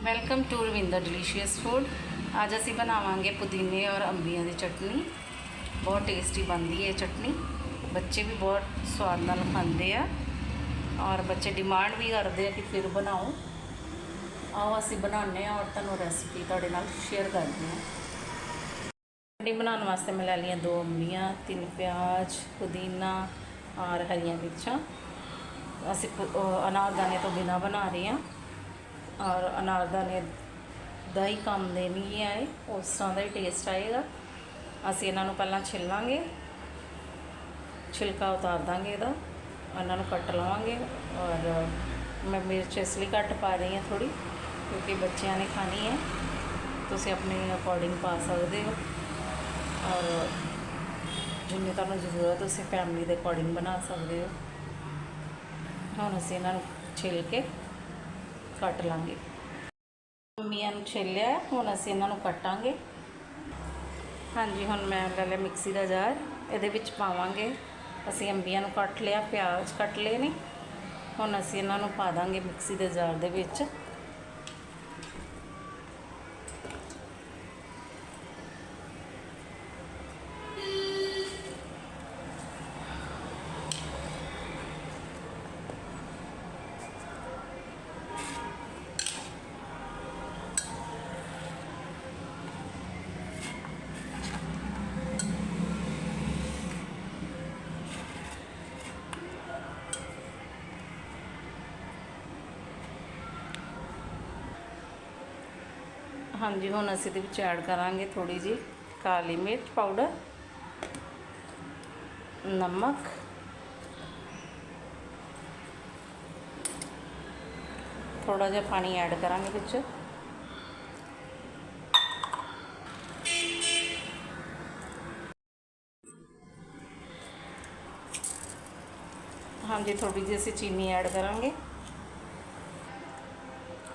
Welcome to Ravinder delicious food ਅੱਜ ਅਸੀਂ ਬਣਾਵਾਂਗੇ ਪੁਦੀਨੇ ਔਰ ਅੰਬੀਆਂ ਦੀ ਚਟਨੀ ਬਹੁਤ ਟੇਸਟੀ ਬਣਦੀ ਹੈ ਇਹ ਚਟਨੀ ਬੱਚੇ ਵੀ ਬਹੁਤ ਸਵਾਦ ਨਾਲ ਖਾਂਦੇ ਆ ਔਰ ਬੱਚੇ ਡਿਮਾਂਡ ਵੀ ਕਰਦੇ ਆ ਕਿ ਫਿਰ ਬਣਾਓ ਆਓ ਅਸੀਂ ਬਣਾਉਂਦੇ ਹਾਂ ਔਰ ਤੁਹਾਨੂੰ ਰੈਸਪੀ ਤੁਹਾਡੇ ਨਾਲ ਸ਼ੇਅਰ ਕਰਦੇ ਹਾਂ ਚਟਨੀ ਬਣਾਉਣ ਵਾਸਤੇ ਮੈਂ ਲੈ ਲਈਆਂ ਦੋ ਅੰਬੀਆਂ ਤਿੰਨ ਪਿਆਜ਼ ਪੁਦੀਨਾ ਔਰ ਹਰੀਆਂ ਮਿਰਚਾਂ ਅਸੀਂ ਪੁ- ਅਨਾਰਦਾਨੇ ਤੋਂ ਬਿਨਾ ਬਣਾ ਰਹੇ ਹਾਂ ਔਰ ਅਨਾਰਦਾਨੇ ਦਾ ਹੀ ਕੰਮ ਦੇਣਗੀਆਂ ਇਹ, ਉਸ ਤਰ੍ਹਾਂ ਦਾ ਹੀ ਟੇਸਟ ਆਏਗਾ। ਅਸੀਂ ਇਹਨਾਂ ਨੂੰ ਪਹਿਲਾਂ ਛਿੱਲਾਂਗੇ। ਛਿਲਕਾ ਉਤਾਰ ਦਾਂਗੇ ਇਹਦਾ। ਇਹਨਾਂ ਨੂੰ ਕੱਟ ਲਵਾਂਗੇ। ਔਰ ਮੈਂ ਮਿਰਚ ਇਸ ਲਈ ਘੱਟ ਪਾ ਰਹੀ ਹਾਂ ਥੋੜੀ ਕਿਉਂਕਿ ਬੱਚਿਆਂ ਨੇ ਖਾਣੀ ਹੈ। ਤੁਸੀਂ ਆਪਣੇ ਅਕੋਰਡਿੰਗ ਪਾ ਸਕਦੇ ਹੋ। ਔਰ ਜਿੰਨੀ ਤੁਹਾਨੂੰ ਜ਼ਰੂਰਤ ਤੁਸੀਂ ਫੈਮਿਲੀ ਦੇ ਅਕੋਰਡਿੰਗ ਬਣਾ ਸਕਦੇ ਹੋ। ਹੁਣ ਅਸੀਂ ਇਹਨਾਂ ਨੂੰ ਛਿੱਲ ਕੇ ਕੱਟ ਲਾਂਗੇ। ਮੀਆਂ ਨੂੰ ਛਿੱਲਿਆ, ਹੁਣ ਅਸੀਂ ਇਹਨਾਂ ਨੂੰ ਕੱਟਾਂਗੇ। ਹਾਂਜੀ, ਹੁਣ ਮੈਂ ਲੈ ਲਿਆ ਮਿਕਸੀ ਦਾ ਜਾਰ ਇਹਦੇ ਵਿੱਚ ਪਾਵਾਂਗੇ। ਅਸੀਂ ਅੰਬੀਆਂ ਨੂੰ ਕੱਟ ਲਿਆ, ਪਿਆਜ਼ ਕੱਟ ਲਏ ਨੇ। ਹੁਣ ਅਸੀਂ ਇਹਨਾਂ ਨੂੰ ਪਾ ਦਾਂਗੇ ਮਿਕਸੀ ਦੇ ਜਾਰ ਦੇ ਵਿੱਚ। ਹਾਂਜੀ, ਹੁਣ ਅਸੀਂ ਇਹਦੇ ਵਿੱਚ ਐਡ ਕਰਾਂਗੇ ਥੋੜੀ ਜੀ ਕਾਲੀ ਮਿਰਚ ਪਾਊਡਰ ਨਮਕ ਥੋੜਾ ਜਿਹਾ ਪਾਣੀ ਐਡ ਕਰਾਂਗੇ ਵਿੱਚ। ਹਾਂਜੀ ਥੋੜੀ ਜਿਹੀ ਅਸੀਂ ਚੀਨੀ ਐਡ ਕਰਾਂਗੇ।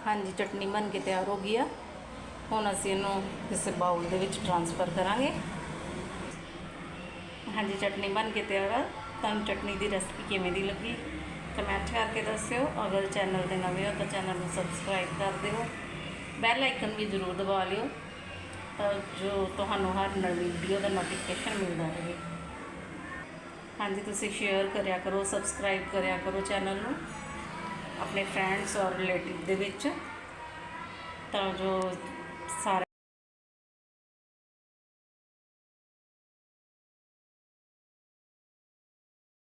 ਹਾਂਜੀ, ਚਟਨੀ ਬਣ ਕੇ ਤਿਆਰ ਹੋ ਗਈ ਆ। ਹੁਣ ਅਸੀਂ ਇਹਨੂੰ ਕਿਸੇ ਬਾਉਲ ਦੇ ਵਿੱਚ ਟ੍ਰਾਂਸਫਰ ਕਰਾਂਗੇ। ਹਾਂਜੀ, ਚਟਨੀ ਬਣ ਕੇ ਤਿਆਰ ਆ। ਤੁਹਾਨੂੰ ਚਟਨੀ ਦੀ ਰੈਸਪੀ ਕਿਵੇਂ ਦੀ ਲੱਗੀ ਕਮੈਂਟ ਕਰਕੇ ਦੱਸਿਓ। ਅਗਰ ਚੈਨਲ ਤੇ ਨਵੇਂ ਹੋ ਤਾਂ ਚੈਨਲ ਨੂੰ ਸਬਸਕ੍ਰਾਈਬ ਕਰ ਦਿਓ। ਬੈਲ ਆਈਕਨ ਵੀ ਜ਼ਰੂਰ ਦਬਾ ਲਿਓ, ਤਾਂ ਜੋ ਤੁਹਾਨੂੰ ਹਰ ਨਵੀਂ ਵੀਡੀਓ ਦਾ ਨੋਟੀਫਿਕੇਸ਼ਨ ਮਿਲਦਾ ਰਹੇ। ਹਾਂਜੀ, ਤੁਸੀਂ ਸ਼ੇਅਰ ਕਰਿਆ ਕਰੋ ਸਬਸਕ੍ਰਾਈਬ ਕਰਿਆ ਕਰੋ ਚੈਨਲ ਨੂੰ, ਆਪਣੇ ਫਰੈਂਡਸ ਔਰ ਰਿਲੇਟਿਵ ਦੇ ਵਿੱਚ, ਤਾਂ ਜੋ സാര